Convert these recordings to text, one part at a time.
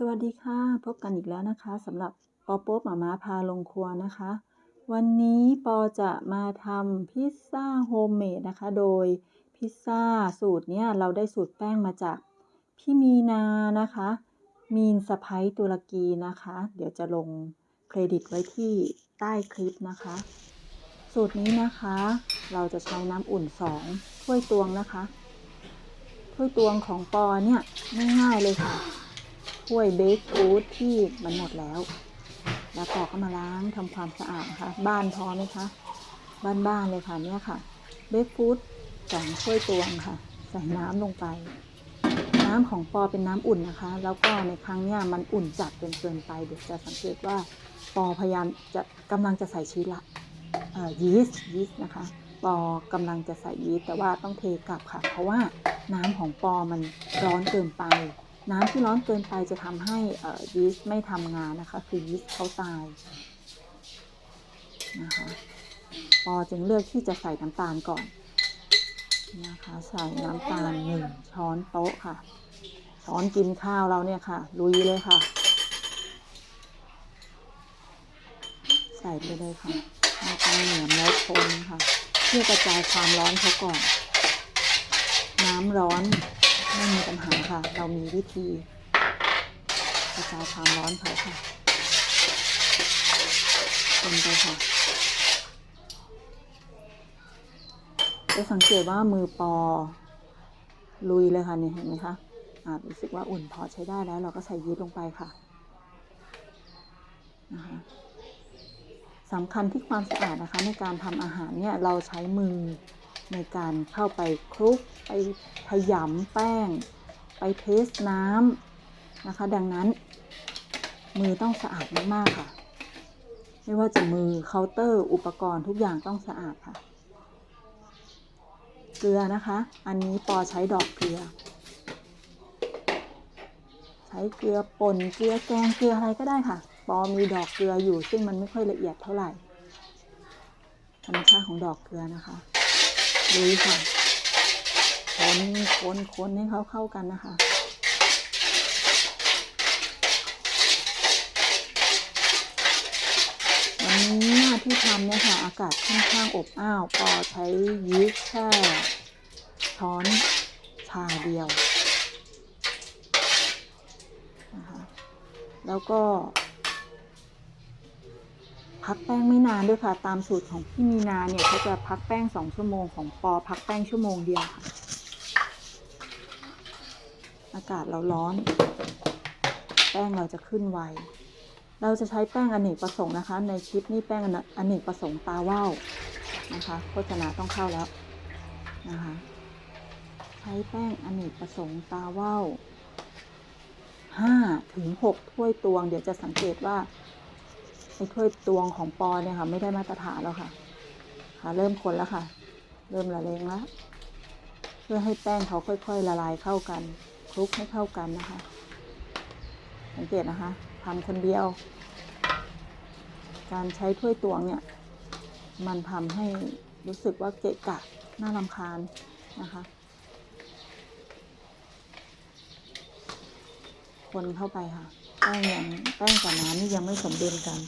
สวัสดีค่ะ พบกันอีกแล้วนะคะสำหรับปอโป๊บหมาม้าพาลงครัวนะคะ วันนี้ปอจะมาทำพิซซ่าโฮมเมดนะคะ โดยพิซซ่าสูตรเนี้ยเราได้สูตรแป้งมาจากพี่มีนานะคะ มีนสะพ้ยตุรกีนะคะ เดี๋ยวจะลงเครดิตไว้ที่ใต้คลิปนะคะ สูตรนี้นะคะ เราจะใช้น้ำอุ่น2ถ้วยตวงนะคะถ้วยตวงของปอเนี่ยง่ายๆเลยค่ะ ถ้วยเบคฟูดที่มันหมดแล้ว แล้วปอก็มาล้างทำความสะอาดนะคะบ้านพอไหมคะบ้านๆเลยค่ะเนี่ยค่ะเบคฟูดสองถ้วยตวงค่ะ ใส่น้ำลงไป น้ำของปอเป็นน้ำอุ่นนะคะ แล้วก็ในครั้งเนี้ยมันอุ่นจัดจนเกินไปเดี๋ยวจะสังเกตว่าปอพยายามจะกำลังจะใส่ชีสละเอ่อยีสต์ยีสต์นะคะปอกำลังจะใส่ยีสต์แต่ว่าต้องเทกลับค่ะ เพราะว่าน้ำของปอมันร้อนเกินไป น้ำที่ร้อนเกินไปจะทำให้ยีสต์ไม่ทำงานนะคะ คือยีสต์เขาตายนะคะปอจึงเลือกที่จะใส่น้ำตาลก่อนนะคะ ใส่น้ำตาลหนึ่งช้อนโต๊ะค่ะ ช้อนกินข้าวเราเนี่ยค่ะ ลุยเลยค่ะ ใส่ไปเลยค่ะไม่ต้องเหนียมแล้วคนค่ะ เพื่อกระจายความร้อนเขาก่อน น้ำร้อน ไม่มีปัญหาค่ะ เรามีวิธีกระจายความร้อนเขาค่ะคนไปค่ะจะสังเกตว่ามือปอ ลุยเลยค่ะเนี่ยเห็นไหมคะอ่ารู้สึกว่าอุ่นพอใช้ได้แล้วเราก็ใส่ยีสต์ลงไปค่ะนะคะสำคัญที่ความสะอาดนะคะในการทำอาหารเนี่ยเราใช้มือ ในการเข้าไปคลุกไปขยำแป้ง ไปเทสน้ำนะคะ ดังนั้น มือต้องสะอาดมากๆค่ะ ไม่ว่าจะมือเคาน์เตอร์อุปกรณ์ทุกอย่างต้องสะอาดค่ะ เกลือนะคะ อันนี้ปอใช้ดอกเกลือ ใช้เกลือป่นเกลือแกงเกลืออะไรก็ได้ค่ะ ปอมีดอกเกลืออยู่ซึ่งมันไม่ค่อยละเอียดเท่าไหร่ธรรมชาติของดอกเกลือนะคะ ดูค่ะคนคนคนให้เขาเข้ากันนะคะวันนี้ที่ทำเนี่ยค่ะ อากาศค่อนข้างอบอ้าวปอใช้ยีสต์แค่ช้อนชาเดียวนะคะแล้วก็ พักแป้งไม่นานด้วยค่ะ ตามสูตรของพี่มีนาเนี่ยเขาจะพักแป้งสองชั่วโมงของปอพักแป้งชั่วโมงเดียวค่ะ อากาศเราร้อน แป้งเราจะขึ้นไวเราจะใช้แป้งอเนกประสงค์นะคะ ในคลิปนี้แป้งอเนกประสงค์ตาว่าวนะคะโฆษณาต้องเข้าแล้วนะคะใช้แป้งอเนกประสงค์ตาว่าวห้าถึงหกถ้วยตวง เดี๋ยวจะสังเกตว่า ถ้วยตวงของปอเนี่ยค่ะไม่ได้มาตรฐานแล้วค่ะ ค่ะ เริ่มคนแล้วค่ะ เริ่มละเลงแล้วเพื่อให้แป้งเขาค่อย ๆ ละลายเข้ากันคลุกให้เข้ากันนะคะ สังเกตนะคะทำคนเดียว การใช้ถ้วยตวงเนี่ย มันทำให้รู้สึกว่าเกะกะน่ารำคาญนะคะคนเข้าไปค่ะ แป้งยังแป้งกับน้ำนี่ยังไม่สมดุลกัน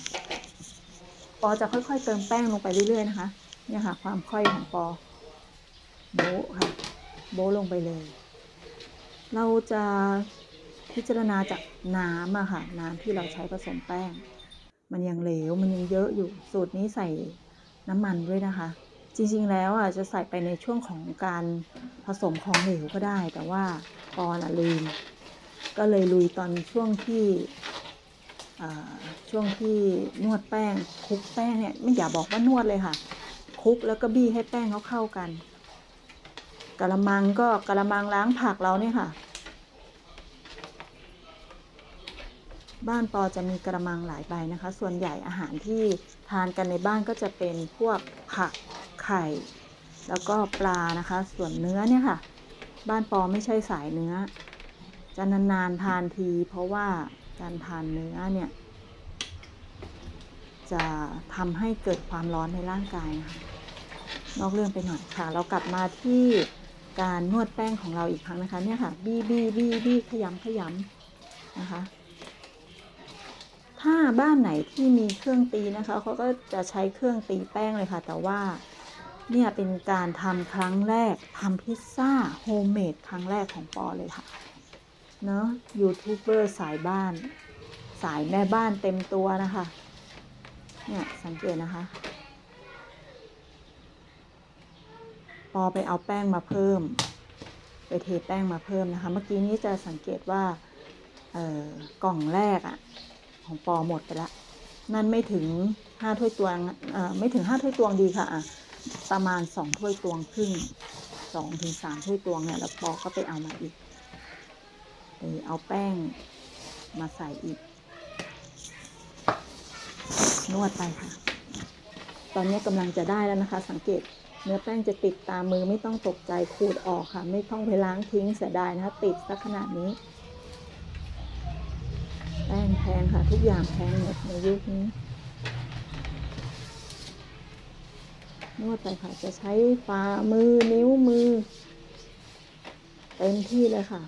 ปอจะค่อยๆ เติมแป้งลงไปเรื่อยๆนะคะ เนี่ยค่ะ ความค่อยของปอโบค่ะ โบลงไปเลย เราจะพิจารณาจากน้ำอะค่ะ น้ำที่เราใช้ผสมแป้ง มันยังเหลว มันยังเยอะอยู่ สูตรนี้ใส่น้ำมันด้วยนะคะ จริงๆ แล้วอะจะใส่ไปในช่วงของการผสมของเหลวก็ได้ แต่ว่าปอนอะลืม ก็เลยลุยตอนช่วงที่ ช่วงที่นวดแป้งคลุกแป้งเนี่ยไม่อยากบอกว่านวดเลยค่ะคลุกแล้วก็บี้ให้แป้งเขาเข้ากันกระมังก็กระมังล้างผักเราเนี่ยค่ะ บ้านปอจะมีกระมังหลายใบนะคะ ส่วนใหญ่อาหารที่ทานกันในบ้านก็จะเป็นพวกผักไข่ แล้วก็ปลานะคะ ส่วนเนื้อเนี่ยค่ะ บ้านปอไม่ใช่สายเนื้อจะนานๆทานที เพราะว่า การทานเนื้อเนี่ย จะทำให้เกิดความร้อนในร่างกายนะคะนอกเรื่องไปหน่อยค่ะ เรากลับมาที่การนวดแป้งของเราอีกครั้งนะคะ เนี่ยค่ะ บี้บี้บี้บี้ขยำขยำนะคะ ถ้าบ้านไหนที่มีเครื่องตีนะคะเขาก็จะใช้เครื่องตีแป้งเลยค่ะ แต่ว่าเนี่ยเป็นการทำครั้งแรกทำพิซซ่าโฮมเมดครั้งแรกของปอเลยค่ะ เนาะยูทูบเบอร์สายบ้าน สายแม่บ้านเต็มตัวนะคะเนี่ยสังเกตนะคะปอไปเอาแป้งมาเพิ่ม ไปเทแป้งมาเพิ่มนะคะ เมื่อกี้นี้จะสังเกตว่าเอ่อกล่องแรกอะของปอหมดไปละ นั่นไม่ถึงห้าถ้วยตวงเอ่อไม่ถึงห้าถ้วยตวงดีค่ะอะประมาณสองถ้วยตวงครึ่งสองถึงสามถ้วยตวงเนี่ยแล้วปอก็ไปเอามาอีก เอาแป้งมาใส่อีก นวดไปค่ะ ตอนนี้กำลังจะได้แล้วนะคะ สังเกตเนื้อแป้งจะติดตามมือไม่ต้องตกใจขูดออกค่ะ ไม่ต้องไปล้างทิ้งเสียดายนะคะ ติดสักขนาดนี้ แป้งแพงค่ะ ทุกอย่างแพงหมดในยุคนี้นวดไปค่ะ จะใช้ฝ่ามือนิ้วมือ เต็มที่เลยค่ะ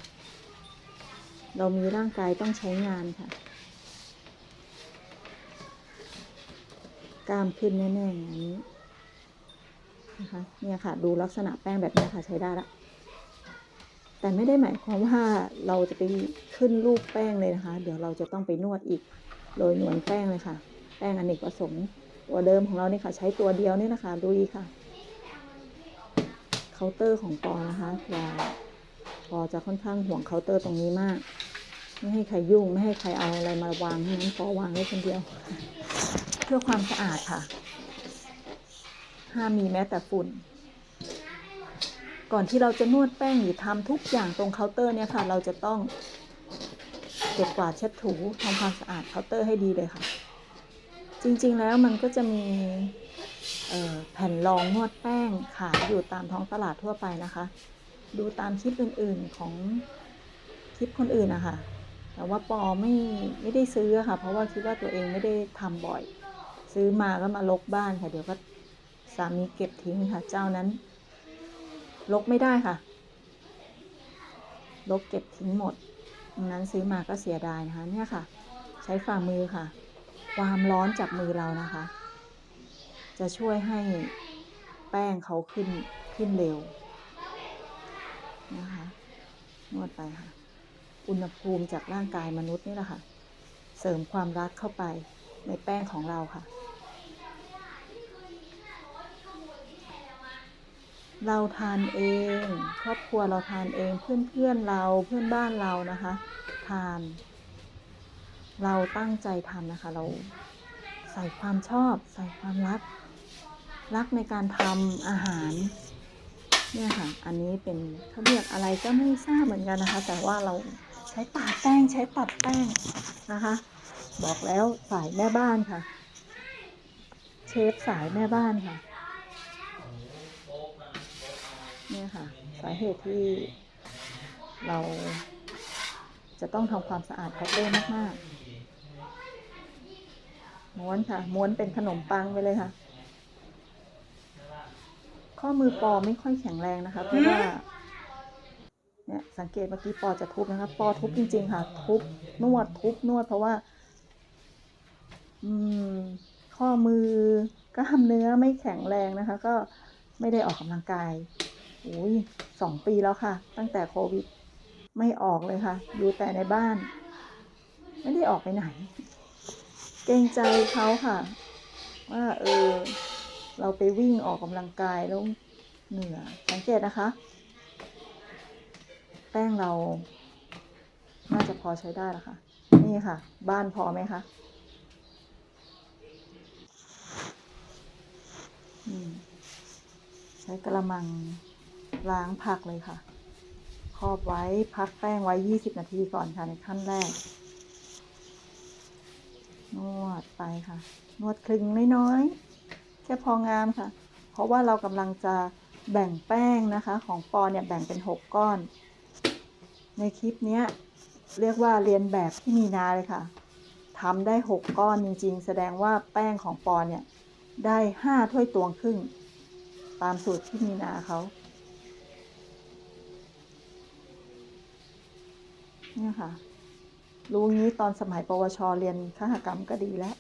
เรามีร่างกายต้องใช้งานค่ะ กล้ามขึ้นแน่ๆอย่างนี้นะคะเนี่ยค่ะดูลักษณะแป้งแบบนี้ค่ะใช้ได้ละแต่ไม่ได้หมายความว่าเราจะไปขึ้นรูปแป้งเลยนะคะ เดี๋ยวเราจะต้องไปนวดอีกโดยนวลแป้งเลยค่ะ แป้งอเนกประสงค์ตัวเดิมของเรานี่ค่ะ ใช้ตัวเดียวนี่นะคะดูดีค่ะเคาน์เตอร์ของปอนะคะจะ อจะค่อนข้างห่วงเคาน์เตอร์ตรงนี้มาก ไม่ให้ใครยุ่งไม่ให้ใครเอาอะไรมาวางให้นั้นปอวางไว้คนเดียว เพื่อความสะอาดค่ะ ห้ามมีแม้แต่ฝุ่น ก่อนที่เราจะนวดแป้งหรือทำทุกอย่างตรงเคาน์เตอร์เนี่ยค่ะ เราจะต้องเก็บกวาดเช็ดถูทำความสะอาดเคาน์เตอร์ให้ดีเลยค่ะ จริง ๆ แล้วมันก็จะมีแผ่นรองนวดแป้งขายอยู่ตามท้องตลาดทั่วไปนะคะ ดูตามคลิปอื่นๆของคลิปคนอื่นนะคะแต่ว่าปอไม่ไม่ได้ซื้อค่ะ เพราะว่าคิดว่าตัวเองไม่ได้ทำบ่อย ซื้อมาก็มาลกบ้านค่ะ เดี๋ยวก็สามีเก็บทิ้งค่ะ เจ้านั้น ลกไม่ได้ค่ะ ลกเก็บทิ้งหมดดังนั้นซื้อมาก็เสียดายนะคะเนี่ยค่ะ ใช้ฝ่ามือค่ะ ความร้อนจากมือเรานะคะ จะช่วยให้แป้งเขาขึ้นขึ้นเร็ว นะคะ นวดไปค่ะ อุณหภูมิจากร่างกายมนุษย์นี่แหละค่ะ เสริมความรักเข้าไปในแป้งของเราค่ะ เราทานเอง ครอบครัวเราทานเองเพื่อนเพื่อนเราเพื่อนบ้านเรานะคะ ทาน เราตั้งใจทำนะคะ เราใส่ความชอบ ใส่ความรัก รักในการทำอาหาร เนี่ยค่ะ อันนี้เป็นเขาเรียกอะไรก็ไม่ทราบเหมือนกันนะคะ แต่ว่าเราใช้ปาดแป้งใช้ตัดแป้งนะคะ บอกแล้วสายแม่บ้านค่ะ เชฟสายแม่บ้านค่ะ เนี่ยค่ะ สาเหตุที่เราจะต้องทำความสะอาดคาน์เตอร์มาก ๆ ม้วนค่ะ ม้วนเป็นขนมปังไปเลยค่ะ ข้อมือปอไม่ค่อยแข็งแรงนะคะเพราะว่าเนี่ยสังเกตเมื่อกี้ปอจะทุบนะคะ ปอทุบจริง ๆ ค่ะ ทุบนวดทุบนวดเพราะว่า อืม ข้อมือกล้ามเนื้อไม่แข็งแรงนะคะ ก็ไม่ได้ออกกำลังกายโอ้ยสองปีแล้วค่ะ ตั้งแต่โควิด ไม่ออกเลยค่ะ อยู่แต่ในบ้าน ไม่ได้ออกไปไหน เกรงใจเขาค่ะ ว่าเออ เราไปวิ่งออกกำลังกายแล้วเหนื่อยสังเกตนะคะ แป้งเรา น่าจะพอใช้ได้แล้วค่ะ นี่ค่ะ บ้านพอไหมคะใช้กระมังล้างผักเลยค่ะ ครอบไว้พักแป้งไว้ 20 นาทีก่อนค่ะในขั้นแรก นวดไปค่ะ นวดคลึงน้อยๆ ค่พองามค่ะ เพราะว่าเรากำลังจะแบ่งแป้งนะคะ ของปอเนี่ยแบ่งเป็น 6 ก้อน ในคลิปนี้เรียกว่าเรียนแบบที่มีนาเลยค่ะทำได้ 6 ก้อนจริงๆ แสดงว่าแป้งของปอเนี่ยได้ 5 ถ้วยตวงครึ่ง ตามสูตรที่มีนาเขาเนี่ยค่ะ รู้งี้ตอนสมัยปวชเรียนคหกรรมก็ดีแล้ว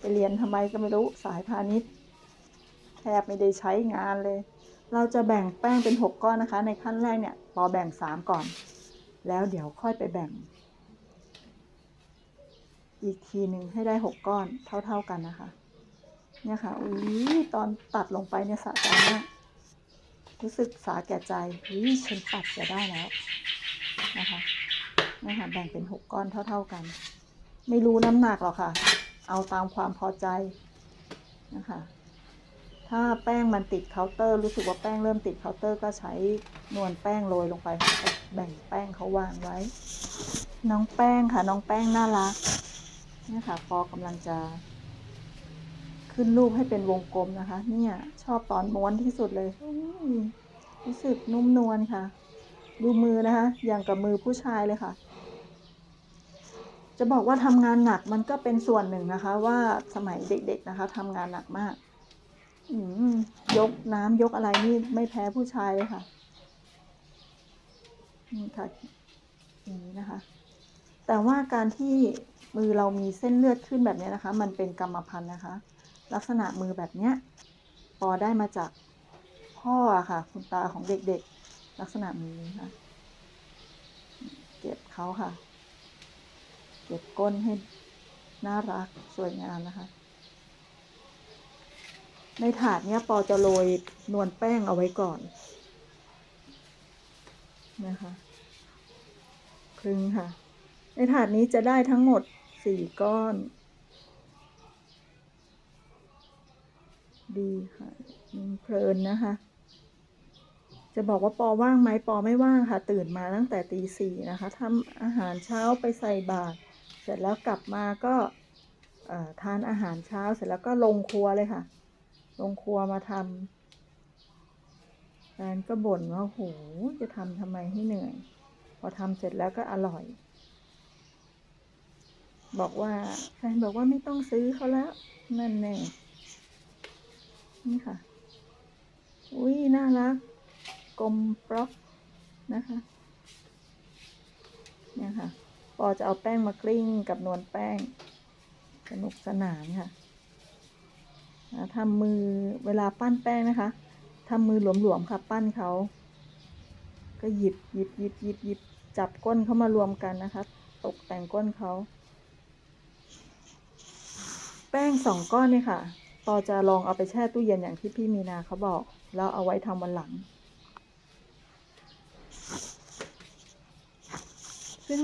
ไปเรียนทำไมก็ไม่รู้สายพาณิชย์แทบไม่ได้ใช้งานเลย เราจะแบ่งแป้งเป็นหกก้อนนะคะ ในขั้นแรกเนี่ยปอแบ่งสามก่อน แล้วเดี๋ยวค่อยไปแบ่ง อีกทีหนึ่งให้ได้หกก้อนเท่า ๆกันนะคะ เนี่ยค่ะอุ้ยตอนตัดลงไปเนี่ยสะใจมากรู้สึกสาแก่ใจอุ้ยฉันตัดจะได้แล้วนะคะนี่ค่ะแบ่งเป็นหกก้อนเท่า ๆกัน ไม่รู้น้ำหนักหรอกค่ะ เอาตามความพอใจนะคะ ถ้าแป้งมันติดเคาน์เตอร์ รู้สึกว่าแป้งเริ่มติดเคาน์เตอร์ก็ใช้นวลแป้งโรยลงไป แบ่งแป้งเขาวางไว้ น้องแป้งค่ะ น้องแป้งน่ารักนี่ค่ะปอกำลังจะ ขึ้นรูปให้เป็นวงกลมนะคะ เนี่ยชอบตอนม้วนที่สุดเลยรู้สึกนุ่มนวลค่ะ ดูมือนะคะ อย่างกับมือผู้ชายเลยค่ะ จะบอกว่าทำงานหนักมันก็เป็นส่วนหนึ่งนะคะ ว่าสมัยเด็ก ๆนะคะทำงานหนักมากอมยกน้ำยกอะไรนี่ไม่แพ้ผู้ชายเลยค่ะนี่ค่ะอย่างนี้นะคะ แต่ว่าการที่มือเรามีเส้นเลือดขึ้นแบบนี้นะคะ มันเป็นกรรมพันธุ์นะคะ ลักษณะมือแบบเนี้ยปอได้มาจากพ่อค่ะ คุณตาของเด็กๆ ลักษณะมือนี้ค่ะเก็บเขาค่ะ เก็บก้นให้น่ารักสวยงามนะคะ ในถาดเนี้ยปอจะโรยนวลแป้งเอาไว้ก่อนนะคะครึ่งค่ะ ในถาดนี้จะได้ทั้งหมดสี่ก้อน ดีค่ะเพลินนะคะ จะบอกว่าปอว่างไหมปอไม่ว่างค่ะ ตื่นมาตั้งแต่ตีสี่นะคะทำอาหารเช้าไปใส่บาตร สร็จแล้วกลับมาก็ทานอาหารเช้าเสร็จแล้วก็ลงครัวเลยค่ะ ลงครัวมาทำแฟนก็บ่นว่าโหจะทำทำไมให้เหนื่อย พอทำเสร็จแล้วก็อร่อย บอกว่าแฟนบอกว่าไม่ต้องซื้อเขาแล้วนั่นแน่นี่ค่ะ อุ้ยน่ารัก กลมปลอกนะคะเนี่ยค่ะ ปอจะเอาแป้งมากลิ้งกับนวลแป้ง สนุกสนานค่ะอ่าทำมือเวลาปั้นแป้งนะคะทำมือหลวมๆค่ะปั้นเขา ก็หยิบหยิบหยิบหยิบหยิบจับก้นเขามารวมกันนะคะ ตกแต่งก้นเขา แป้งสองก้อนเนี่ยค่ะปอจะลองเอาไปแช่ตู้เย็นอย่างที่พี่มีนาเขาบอก แล้วเอาไว้ทำวันหลัง ซึ่ง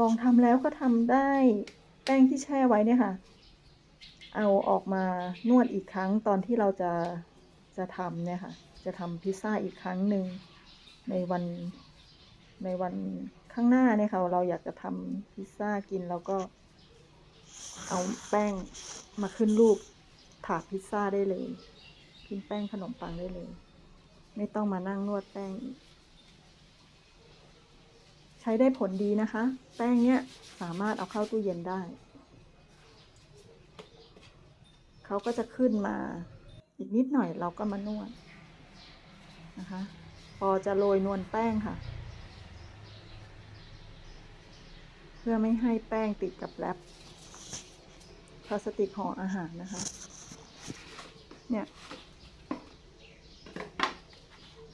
ลองทำแล้วก็ทำได้แป้งที่แช่ไว้เนี่ยค่ะ เอาออกมานวดอีกครั้งตอนที่เราจะจะทำเนี่ยค่ะ จะทำพิซซ่าอีกครั้งหนึ่งในวันในวันข้างหน้าเนี่ยค่ะเราอยากจะทำพิซซ่ากินแล้วก็ เอาแป้งมาขึ้นรูปถาดพิซซ่าได้เลย ขึ้นแป้งขนมปังได้เลย ไม่ต้องมานั่งนวดแป้งอีก ใช้ได้ผลดีนะคะ แป้งเนี้ยสามารถเอาเข้าตู้เย็นได้ เขาก็จะขึ้นมาอีกนิดหน่อยเราก็มานวดนะคะ พอจะโรยนวลแป้งค่ะ เพื่อไม่ให้แป้งติดกับแรปพลาสติกห่ออาหารนะคะ เนี่ย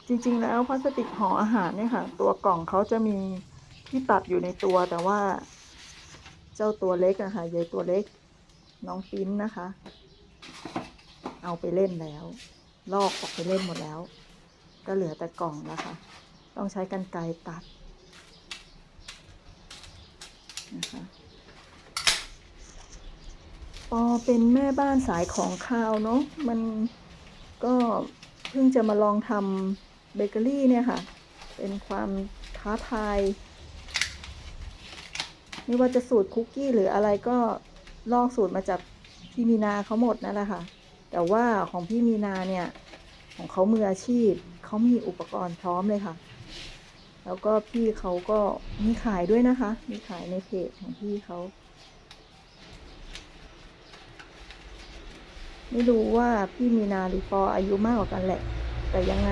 จริง ๆ แล้วพลาสติกห่ออาหารเนี่ยค่ะ ตัวกล่องเขาจะมี ที่ตัดอยู่ในตัวแต่ว่า เจ้าตัวเล็กอะค่ะยายตัวเล็ก น้องปิ้นนะคะ เอาไปเล่นแล้ว ลอกออกไปเล่นหมดแล้ว ก็เหลือแต่กล่องแล้วค่ะ ต้องใช้กันไกรตัดนะคะปอเป็นแม่บ้านสายของข้าวเนาะมันก็เพิ่งจะมาลองทำเบเกอรี่เนี่ยค่ะ เป็นความท้าทาย ไม่ว่าจะสูตรคุกกี้หรืออะไรก็ลอกสูตรมาจากพี่มีนาเขาหมดนั่นแหละค่ะ แต่ว่าของพี่มีนาเนี่ย ของเขามืออาชีพเขามีอุปกรณ์พร้อมเลยค่ะ แล้วก็พี่เขาก็มีขายด้วยนะคะ มีขายในเพจของพี่เขาไม่รู้ว่าพี่มีนาหรือปออายุมากกว่ากันแหละ แต่ยังไง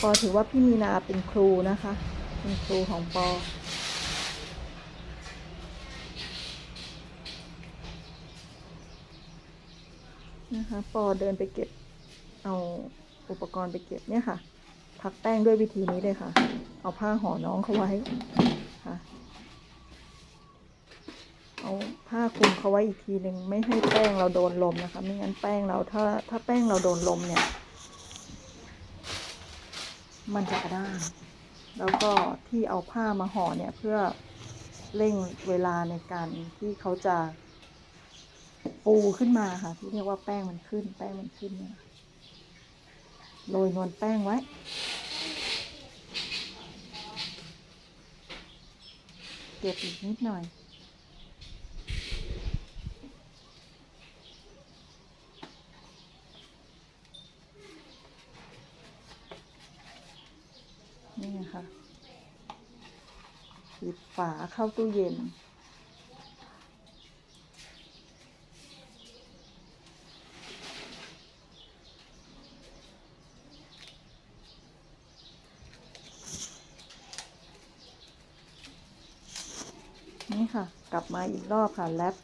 ปอถือว่าพี่มีนาเป็นครูนะคะคุณครูของปอ นะคะปอเดินไปเก็บเอาอุปกรณ์ไปเก็บเนี่ยค่ะพักแป้งด้วยวิธีนี้เลยค่ะ เอาผ้าห่อน้องเขาไว้ค่ะ เอาผ้าคลุมเขาไว้อีกทีหนึ่งไม่ให้แป้งเราโดนลมนะคะ ไม่งั้นแป้งเราถ้าถ้าแป้งเราโดนลมเนี่ย มันจะกระด้างแล้วก็ที่เอาผ้ามาห่อเนี่ยเพื่อเร่งเวลาในการที่เขาจะ ปูขึ้นมาค่ะที่เรียกว่าแป้งมันขึ้น แป้งมันขึ้นเนี่ยโรยนวลแป้งไว้ เก็บอีกนิดหน่อย นี่นะคะปิดฝาเข้าตู้เย็นค่ะ กลับ มาอีกรอบค่ะแลบ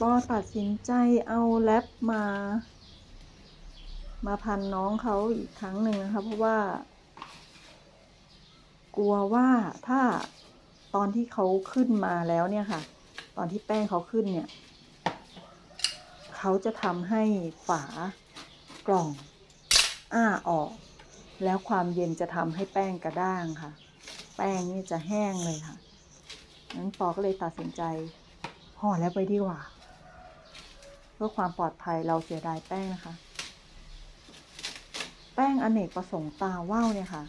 ปอตัดสินใจเอาแลบมา มาพันน้องเขาอีกครั้งหนึ่งนะคะ เพราะว่า กลัวว่าถ้าตอนที่เขาขึ้นมาแล้วเนี่ยค่ะ ตอนที่แป้งเขาขึ้นเนี่ย เขาจะทำให้ฝากล่อง อ้าออก แล้วความเย็นจะทำให้แป้งกระด้างค่ะ แป้งนี่จะแห้งเลยค่ะงั้นปอก็เลยตัดสินใจห่อแล้วไปดีกว่า เพื่อความปลอดภัยเราเสียดายแป้งนะคะ แป้งอเนกประสงค์ตาว่าวเนี่ยค่ะ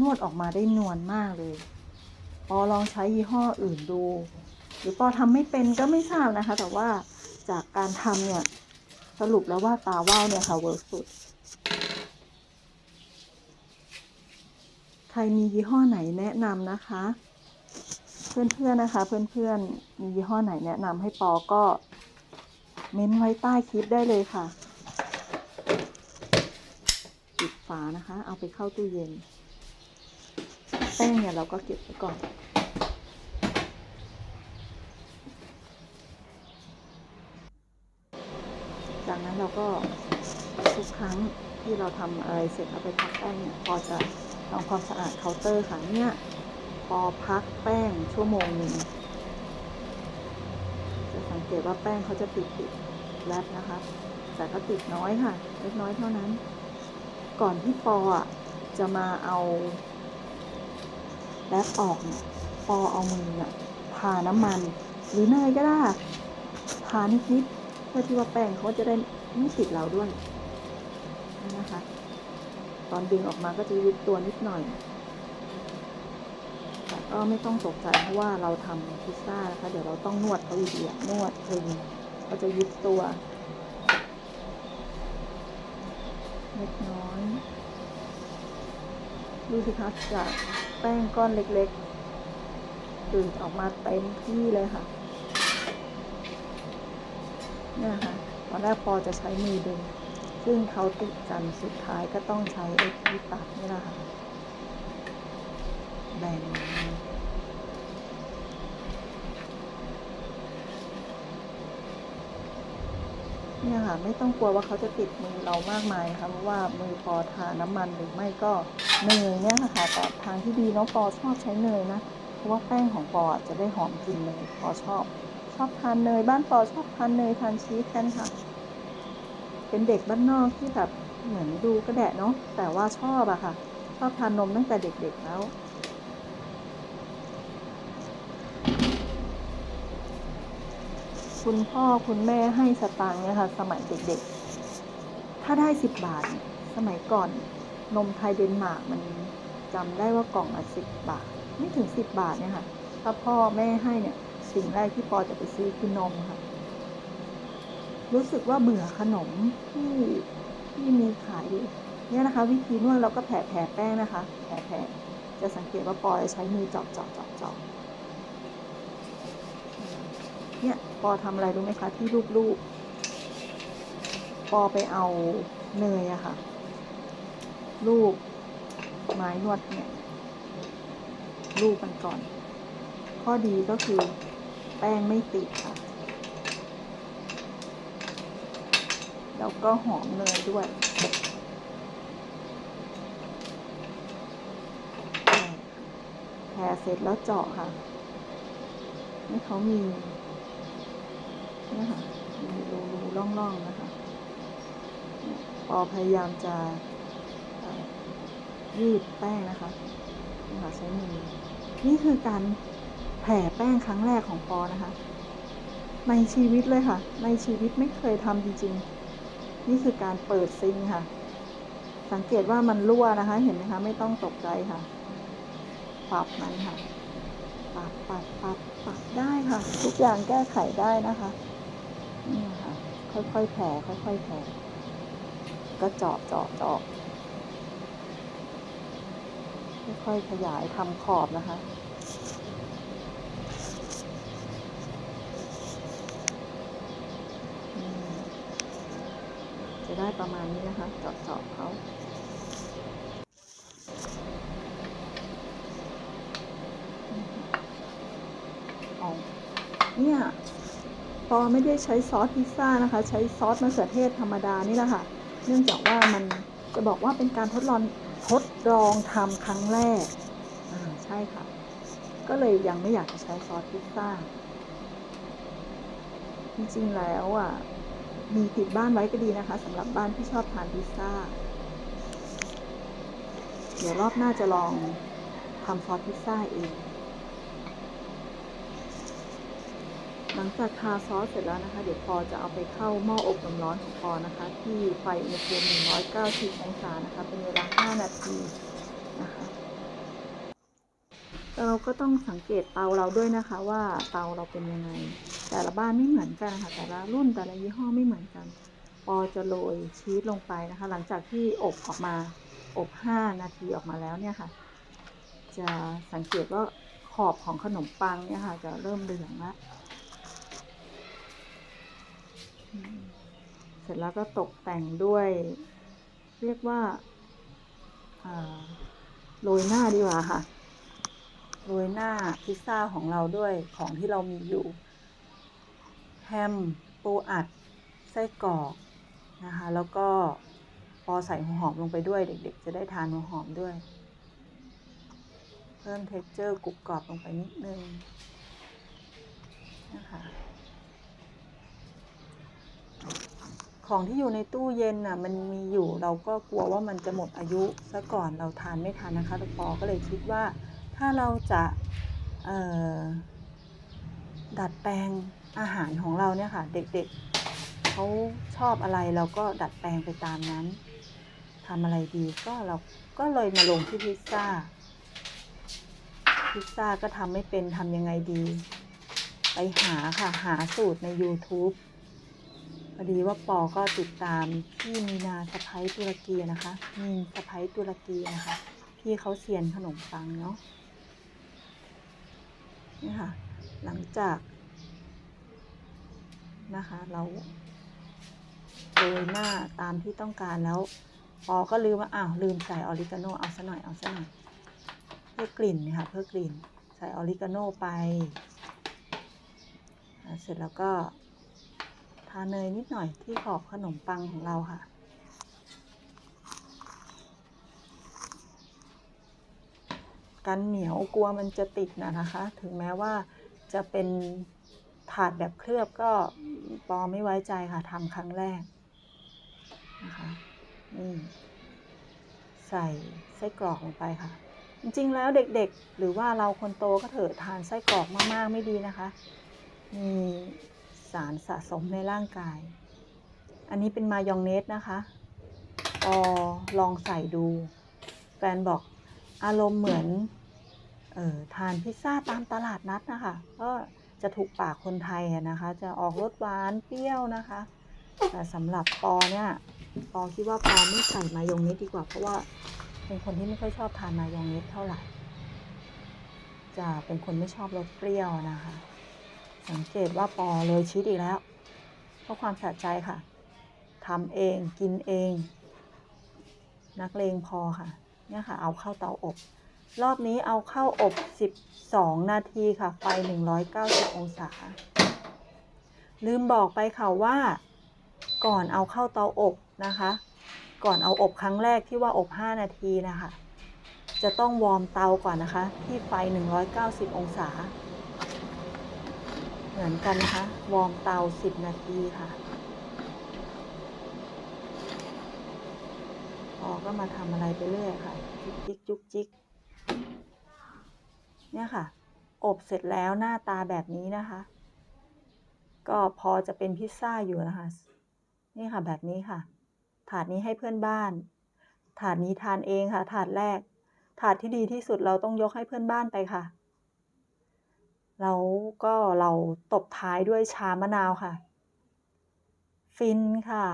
นวดออกมาได้นวลมากเลยปอลองใช้ยี่ห้ออื่นดู หรือปอทำไม่เป็นก็ไม่ทราบนะคะ แต่ว่าจากการทำเนี่ย สรุปแล้วว่าตาว่าวเนี่ยค่ะเวิร์กสุด ใครมียี่ห้อไหนแนะนำนะคะ เพื่อนๆนะคะ เพื่อนๆมียี่ห้อไหนแนะนำให้ปอก็เม้นไว้ใต้คลิปได้เลยค่ะปิดฝานะคะ เอาไปเข้าตู้เย็น แป้งเนี่ยเราก็เก็บไว้ก่อนจากนั้นเราก็ทุกครั้งที่เราทำอะไรเสร็จเราไปพักแป้งเนี่ยพอจะ ทำความสะอาดเคาน์เตอร์ค่ะเนี่ยพอพักแป้งชั่วโมงหนึ่งจะสังเกตว่าแป้งเขาจะติดติดแรปนะคะ แต่ก็ติดน้อยค่ะเล็กน้อยเท่านั้น ก่อนที่ปออะจะมาเอาแรปออกเนี่ยปอเอามืออะทาน้ำมัน หรือเนยก็ได้ทานิดๆเพื่อที่ว่าแป้งเขาจะได้ไม่ติดเราด้วยนั่นนะคะ ตอนดึงออกมาก็จะยุบตัวนิดหน่อยแต่ก็ไม่ต้องตกใจเพราะว่าเราทำพิซซ่านะคะ เดี๋ยวเราต้องนวดเขาอีกเดียนวดตึงก็จะยุบตัวเล็กน้อยดูสิคะจากแป้งก้อนเล็กๆดึงออกมาเต็มที่เลยค่ะเนี่ยค่ะตอนแรกปอจะใช้มือดึง ซึ่งเขาติดกันสุดท้ายก็ต้องใช้ไอ้ที่ตัดนี่แหละค่ะแบ่งเนี่ยค่ะไม่ต้องกลัวว่าเขาจะติดมือเรามากมายนะคะเพราะว่ามือปอทาน้ำมันหรือไม่ก็เนยเนี่ยค่ะแต่ทางที่ดีน้องปอชอบใช้เนยนะเพราะว่าแป้งของปอจะได้หอมกลิ่นเนยปอชอบ ชอบทานเนยบ้านปอชอบทานเนยทานชีสกันค่ะ เป็นเด็กบ้านนอกที่แบบเหมือนดูกระแดะเนาะแต่ว่าชอบอะค่ะ ชอบทานนมตั้งแต่เด็กๆแล้วคุณพ่อคุณแม่ให้สตางค์เนี่ยค่ะ สมัยเด็กๆ ถ้าได้สิบบาท สมัยก่อน นมไทยเดนมาร์กมันจำได้ว่ากล่องละสิบบาท ไม่ถึงสิบบาทเนี่ยค่ะ ถ้าพ่อแม่ให้เนี่ย สิ่งแรกที่ปอจะไปซื้อคือนมค่ะ รู้สึกว่าเบื่อขนมที่ที่มีขายเนี่ยนะคะ วิธีนวดเราก็แผ่แผ่แป้งนะคะ แผ่แผ่จะสังเกตว่าปอจะใช้มือจาะเจาะเจาะเจาะเนี่ยปอทำอะไรรู้ไหมคะ ที่รูปๆปอไปเอาเนยอะค่ะ ลูกไม้นวดเนี่ยลูกมันก่อน ข้อดีก็คือแป้งไม่ติดค่ะ แล้วก็หอมเนยด้วยแผ่เสร็จแล้วเจาะค่ะ นี่เขามีเนี่ค่ะมีรูรูร่องๆนะคะเนี่ยปอพยายามจะยืดแป้งนะคะนี่ค่ะใช้มือนี่คือการแผ่แป้งครั้งแรกของปอนะคะ ในชีวิตเลยค่ะ ในชีวิตไม่เคยทำจริงๆ นี่คือการเปิดซิงค่ะ สังเกตว่ามันรั่วนะคะ เห็นไหมคะ ไม่ต้องตกใจค่ะ ปรับมันค่ะ ปรับปรับปรับปรับได้ค่ะ ทุกอย่างแก้ไขได้นะคะ นี่ค่ะ ค่อยๆแผ่ค่อยๆแผ่ก็เจาะเจาะเจาะค่อยๆขยายทำขอบนะคะ อืมจะ ได้ประมาณนี้นะคะจาะเจาะเขาเอเนี่ยปอไม่ได้ใช้ซอสพิซซ่านะคะ ใช้ซอสมะเขือเทศธรรมดานี่แหละค่ะ เนื่องจากว่ามันจะบอกว่าเป็นการทดลองทดลองทำครั้งแรกอ่าใช่ค่ะ ก็เลยยังไม่อยากจะใช้ซอสพิซซ่า จริงๆแล้วอะ มีติดบ้านไว้ก็ดีนะคะสำหรับบ้านที่ชอบทานพิซซ่า เดี๋ยวรอบหน้าจะลองทำซอสพิซซ่าเอง หลังจากทาซอสเสร็จแล้วนะคะ เดี๋ยวปอจะเอาไปเข้าหม้ออบลมร้อนของปอนะคะ ที่ไฟอุณหภูมิ190องศานะคะ เป็นเวลา 5 นาทีนะคะเราก็ต้องสังเกตเตาเราด้วยนะคะว่าเตาเราเป็นยังไง แต่ละบ้านไม่เหมือนกันนะคะแต่ละรุ่นแต่ละยี่ห้อไม่เหมือนกัน ปอจะโรยชีสลงไปนะคะ หลังจากที่อบออกมาอบ 5 นาทีออกมาแล้วเนี่ยค่ะ จะสังเกตว่าขอบของขนมปังเนี่ยค่ะ จะเริ่มเหลืองแล้วเสร็จแล้วก็ตกแต่งด้วย เรียกว่าาโรยหน้าดีกว่าค่ะ โรยหน้าพิซซ่าของเราด้วยของที่เรามีอยู่ ฮม ปูอัด ไส้กรอกนะคะ แล้วก็พอใส่หัวหอมลงไปด้วย เด็กๆ จะได้ทานหัวหอมด้วย เพิ่มเท็กเจอร์กรุบกรอบลงไปนิดนึงนะคะของที่อยู่ในตู้เย็นน่ะมันมีอยู่เราก็กลัวว่ามันจะหมดอายุซะก่อนเราทานไม่ทันนะคะปอก็เลยคิดว่าถ้าเราจะดัดแปลง อาหารของเราเนี่ยค่ะ เด็กๆเขาชอบอะไรเราก็ดัดแปลงไปตามนั้นทำอะไรดีก็เราก็เลยมาลงที่พิซซ่า พิซซ่าก็ทำไม่เป็นทำยังไงดี ไปหาค่ะ หาสูตรใน YouTube พอดีว่าปอก็ติดตามพี่มีนาสะพ้ายตุรกีนะคะมีสะพ้ายตุรกีนะคะพี่เขาเซียนขนมปังเนาะนี่ค่ะ หลังจาก นะคะเราโรยหน้าตามที่ต้องการแล้วปอก็ลืมว่าอ้าวลืมใส่ออริกาโนเอาซะหน่อยเอาซะหน่อยเพื่อกลิ่นเนะคะเพื่อกลิ่น ใส่ออริกาโนไป เสร็จแล้วก็ทาเนยนิดหน่อยที่ขอบขนมปังของเราค่ะกันเหนียวกลัวมันจะติดนะนะคะ ถึงแม้ว่าจะเป็น ถาดแบบเคลือบก็ปอไม่ไว้ใจค่ะทำครั้งแรกนะคะนี่ใส่ไส้กรอกลงไปค่ะ จริงๆแล้วเด็กๆ หรือว่าเราคนโตก็เถอะทานไส้กรอกมากๆไม่ดีนะคะ มีสารสะสมในร่างกาย อันนี้เป็นมายองเนสนะคะออลองใส่ดูแฟนบอกอารมณ์เหมือน เออทานพิซซ่าตามตลาดนัดนะคะก็ จะถูกปากคนไทยนะคะ จะออกรสหวานเปรี้ยวนะคะ แต่สำหรับปอเนี่ยปอคิดว่าปอไม่ใส่มายองเนสดีกว่าเพราะว่าเป็นคนที่ไม่ค่อยชอบทานมายองเนสเท่าไหร่ จะเป็นคนไม่ชอบรสเปรี้ยวนะคะ สังเกตว่าปอเลยชีสอีกแล้ว เพราะความสะใจค่ะทำเองกินเอง นักเลงพอค่ะเนี่ยค่ะ เอาเข้าเตาอบ รอบนี้เอาเข้าอบ 12 นาทีค่ะ ไฟ 190 องศา ลืมบอกไปค่ะว่า ก่อนเอาเข้าเตาอบนะคะ ก่อนเอาอบครั้งแรกที่ว่าอบ 5 นาทีนะคะ จะต้องวอร์มเตาก่อนนะคะ ที่ไฟ 190 องศา เหมือนกันนะคะ วอร์มเตา 10 นาทีค่ะพอก็มาทำอะไรไปเรื่อยค่ะ จุกจิกจุกจิก เนี่ยค่ะ อบเสร็จแล้วหน้าตาแบบนี้นะคะ ก็พอจะเป็นพิซซ่าอยู่นะคะ นี่ค่ะแบบนี้ค่ะ ถาดนี้ให้เพื่อนบ้าน ถาดนี้ทานเองค่ะ ถาดแรก ถาดที่ดีที่สุดเราต้องยกให้เพื่อนบ้านไปค่ะ แล้วก็เราตบท้ายด้วยชามะนาวค่ะ ฟินค่ะ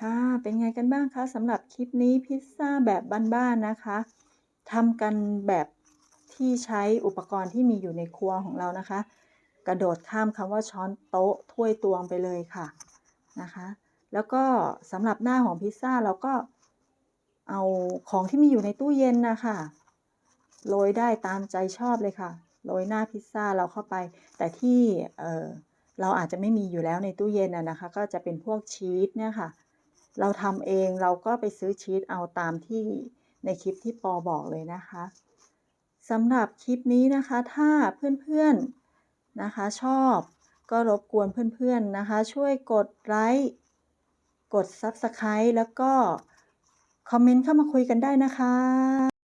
ค่ะ เป็นไงกันบ้างคะสำหรับคลิปนี้พิซซ่าแบบบ้านๆนะคะทำกันแบบ ที่ใช้อุปกรณ์ที่มีอยู่ในครัวของเรานะคะ กระโดดข้ามคำว่าช้อนโต๊ะถ้วยตวงไปเลยค่ะนะคะ แล้วก็สำหรับหน้าของพิซซ่าเราก็เอาของที่มีอยู่ในตู้เย็นนะคะโรยได้ตามใจชอบเลยค่ะโรยหน้าพิซซ่าเราเข้าไป แต่ที่เเราอาจจะไม่มีอยู่แล้วในตู้เย็นนะคะ ก็จะเป็นพวกชีสเนี่ยค่ะ เราทำเองเราก็ไปซื้อชีสเอาตามที่ในคลิปที่ปอบอกเลยนะคะ สำหรับคลิปนี้นะคะถ้าเพื่อนๆนะคะชอบก็รบกวนเพื่อนๆนะคะ ช่วยกดไลค์กด Subscribe แล้วก็คอมเมนต์เข้ามาคุยกันได้นะคะ